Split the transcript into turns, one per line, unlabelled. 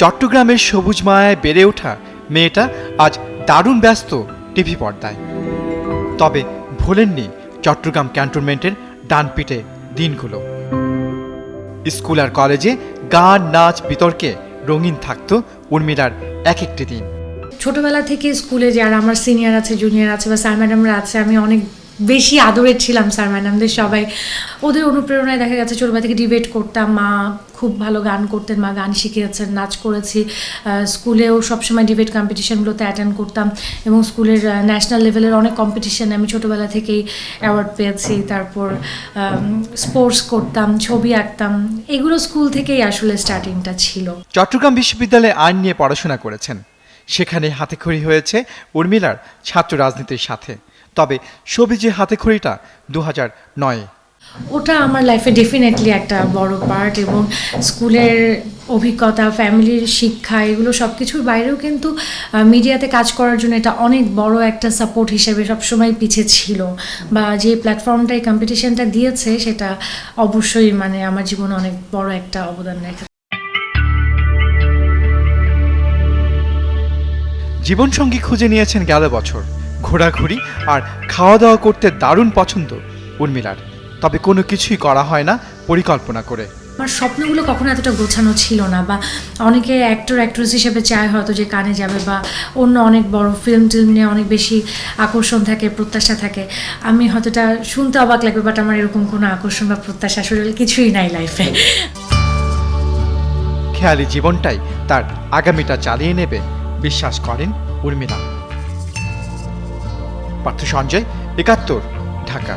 চট্টগ্রামের সবুজ মায়ায় বেড়ে ওঠা মেয়েটা আজ দারুণ ব্যস্ত টিভি পর্দায়। তবে ভোলেননি চট্টগ্রাম ক্যান্টনমেন্টের ডানপিটে দিনগুলো। স্কুল আর কলেজে গান, নাচ, বিতর্কে রঙিন থাকতো উর্মিলার এক একটি দিন।
ছোটবেলা থেকে স্কুলে যারা আমার সিনিয়র আছে জুনিয়র আছে বা স্যার ম্যাডামরা আছে, আমি অনেক বেশি আদরের ছিলাম, স্যার ম্যাডামদের সবাই। ওদের অনুপ্রেরণায় দেখা গেছে ছোটোবেলা থেকে ডিবেট করতাম, মা খুব ভালো গান করতেন, মা গান শিখিয়েছেন, নাচ করেছি। স্কুলেও সবসময় ডিবেট কম্পিটিশনগুলোতে অ্যাটেন্ড করতাম এবং স্কুলের ন্যাশনাল লেভেলের অনেক কম্পিটিশানে আমি ছোটবেলা থেকেই অ্যাওয়ার্ড পেয়েছি। তারপর স্পোর্টস করতাম, ছবি আঁকতাম। এগুলো স্কুল থেকেই আসলে স্টার্টিংটা ছিল।
চট্টগ্রাম বিশ্ববিদ্যালয়ে আইন নিয়ে পড়াশোনা করেছেন। সেখানে হাতেখড়ি হয়েছে উর্মিলার ছাত্র রাজনীতির সাথে। তবে সবিজে হাতেখড়িটা দু হাজার নয়ে।
ওটা আমার লাইফে ডেফিনেটলি একটা বড় পার্ট এবং স্কুলের অভিজ্ঞতা ফ্যামিলির শিক্ষা এগুলো সব কিছুর বাইরেও কিন্তু মিডিয়াতে কাজ করার জন্য এটা অনেক বড় একটা সাপোর্ট হিসেবে সবসময় পিছে ছিল। বা যে প্ল্যাটফর্মটা এই কম্পিটিশনটা দিয়েছে সেটা অবশ্যই মানে আমার জীবনে অনেক বড় একটা অবদান রেখে
জীবনসঙ্গী খুঁজে নিয়েছেন গেল বছর। ঘোরাঘুরি আর খাওয়া দাওয়া করতে দারুণ পছন্দ উর্মিলার। তবে কোনো কিছুই করা হয় না পরিকল্পনা করে।
আমার স্বপ্নগুলো কখনো এতটা গোছানো ছিল না বা অনেকে অ্যাক্টর অ্যাক্ট্রেস হিসেবে চায় হয়তো যে কানে যাবে বা অন্য অনেক বড় ফিল্ম টিল্ম নিয়ে অনেক বেশি আকর্ষণ থাকে প্রত্যাশা থাকে। আমি হয়তো এটা শুনতে অবাক লাগবে বাট আমার এরকম কোনো আকর্ষণ বা প্রত্যাশা আসলে কিছুই নাই লাইফে
খেয়ালি জীবনটাই তার আগামীটা চালিয়ে নেবে বিশ্বাস করেন উর্মিলা। পার্থ সঞ্জয় একাত্তর ঢাকা।